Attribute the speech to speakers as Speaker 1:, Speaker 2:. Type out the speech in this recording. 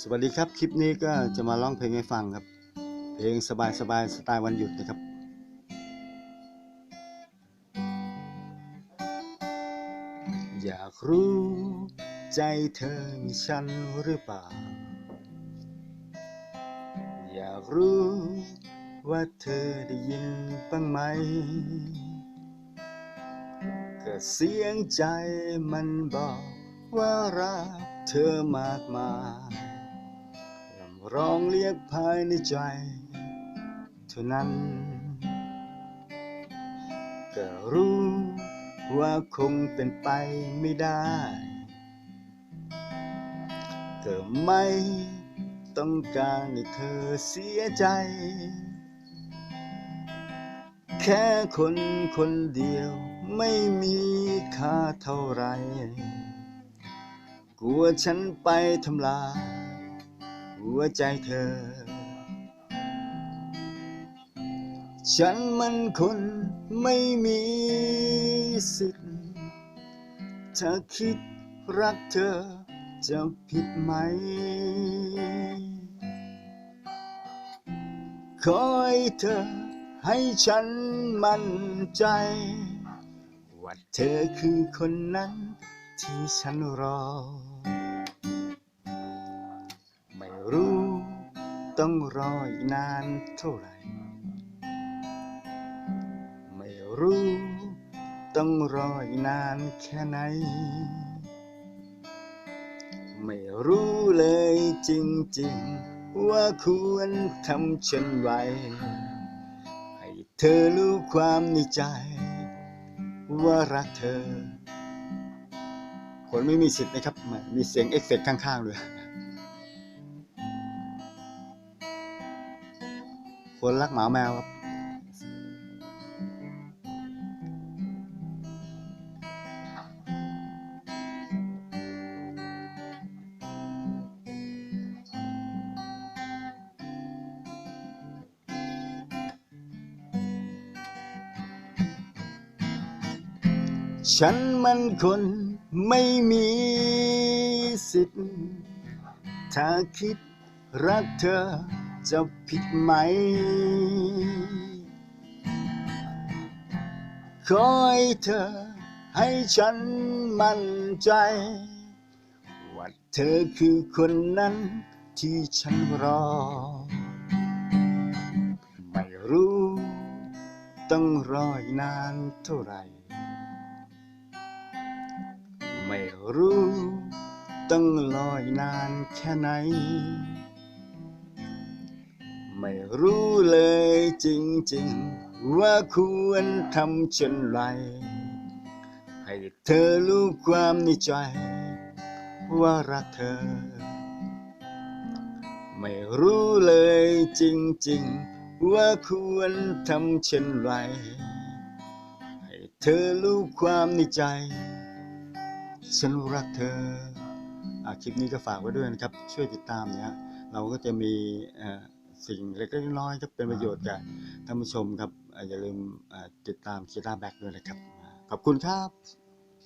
Speaker 1: สวัสดีครับ คลิปนี้ก็จะมาร้องเพลงให้ฟังครับ เพลงสบายสบายๆสไตล์วันหยุดนะครับ อยากรู้ใจเธอมีฉันหรือเปล่า อยากรู้ว่าเธอได้ยินบ้างไหมก็เสียงใจมันบอกว่ารักเธอมากมาย ร้องเรียกภายในใจเท่านั้น ก็รู้ว่าคงเป็นไปไม่ได้ก็ไม่ต้องการให้เธอเสียใจ แค่คนคนเดียวไม่มีค่าเท่าไหรกลัวฉันไปทำลาย หัวใจเธอ ฉันมันคนไม่มีสิทธิ์ถ้าคิดรักเธอจะผิดไหม ขอให้เธอให้ฉันมั่นใจ ว่าเธอคือคนนั้นที่ฉันรอ ต้องรออีกนานเท่าไหร่ ไม่รู้ ต้องรออีกนานแค่ไหน ไม่รู้เลยจริงๆ ว่าควรทำเช่นไรให้เธอรู้ความในใจ ว่ารักเธอ คนไม่มีสิทธิ์นะครับ มีเสียงเอฟเฟกต์ข้างๆด้วย คนรักหมาแมวครับฉันมันคนไม่มีสิทธิ์ ถ้าคิดรักเธอ จะผิดไหม ขอให้เธอให้ฉันมั่นใจ ว่าเธอคือคนนั้นที่ฉันรอ ไม่รู้ต้องรออีกนานเท่าไหร่ ไม่รู้ต้องรออีกนานแค่ไหน ไม่รู้เลยจริงๆ ว่าควรทำเช่นไร ให้เธอรู้ความในใจ ว่ารักเธอ ไม่รู้เลยจริงๆ ว่าควรทำเช่นไร ให้เธอรู้ความในใจ ฉันรักเธออคลิปนี้ก็ฝากไว้ด้วยนะครับ ช่วยติดตามเนะฮะเราก็จะมีเอ่อ สิ่งเล็กๆน้อยๆที่เป็นประโยชน์กับท่านผู้ชมครับอ่าอย่าลืมอ่าติดตามคีตาแบ็กด้วยนะครับ ขอบคุณครับ